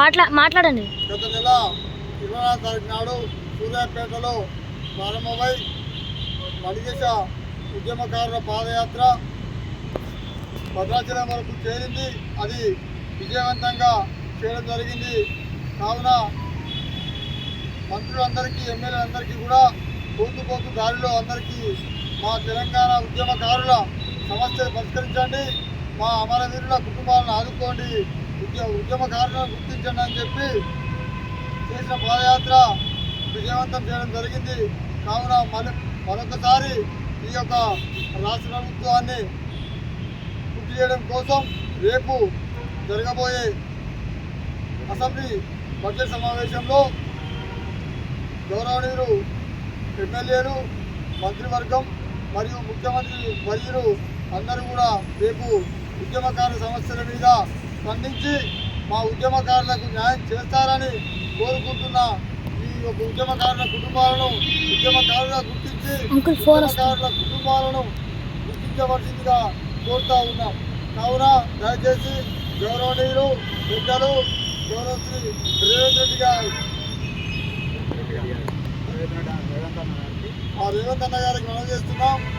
మాట్లా మాట్లాడండి. గత నెల ఇరవై నాలుగు తారీఖు నాడు సూర్యాపేటలో ప్రారంభమై మణిదేశ ఉద్యమకారుల పాదయాత్ర భద్రాచలం వరకు చేరింది. అది విజయవంతంగా చేయడం జరిగింది. కావున మంత్రులందరికీ ఎమ్మెల్యేలందరికీ కూడా పోతు పోతు దారిలో అందరికీ మా తెలంగాణ ఉద్యమకారుల సమస్యలు పరిష్కరించండి. మా అమరవీరుల కుటుంబాలను ఆదుకోండి. ఉద్య ఉద్యమకారులను గుర్తించండి అని చెప్పి చేసిన పాదయాత్ర విజయవంతం చేయడం జరిగింది. కావున మళ్ళీ మరొకసారి ఈ యొక్క రాష్ట్ర ప్రభుత్వాన్ని గుర్తు చేయడం కోసం రేపు జరగబోయే అసెంబ్లీ బడ్జెట్ సమావేశంలో గౌరవనీయులు ఎమ్మెల్యేలు మంత్రివర్గం మరియు ముఖ్యమంత్రి వర్యులు అందరూ కూడా రేపు ఉద్యమకారుల సమస్యల మీద స్పందించి మా ఉద్యమకారులకు న్యాయం చేస్తారని కోరుకుంటున్న. ఈ యొక్క ఉద్యమకారుల కుటుంబాలను ఉద్యమకారులుగా గుర్తించి. ఉద్యమకారుల కుటుంబాలను గుర్తించవలసిందిగా కోరుతా ఉన్నాం. కావున దయచేసి గౌరవనీయులు పెద్దలు గౌరవశ్రీ రేవంత్ రెడ్డి గారు. ఆ రేవంత్ అన్న గారికి మనం చేస్తున్నాం.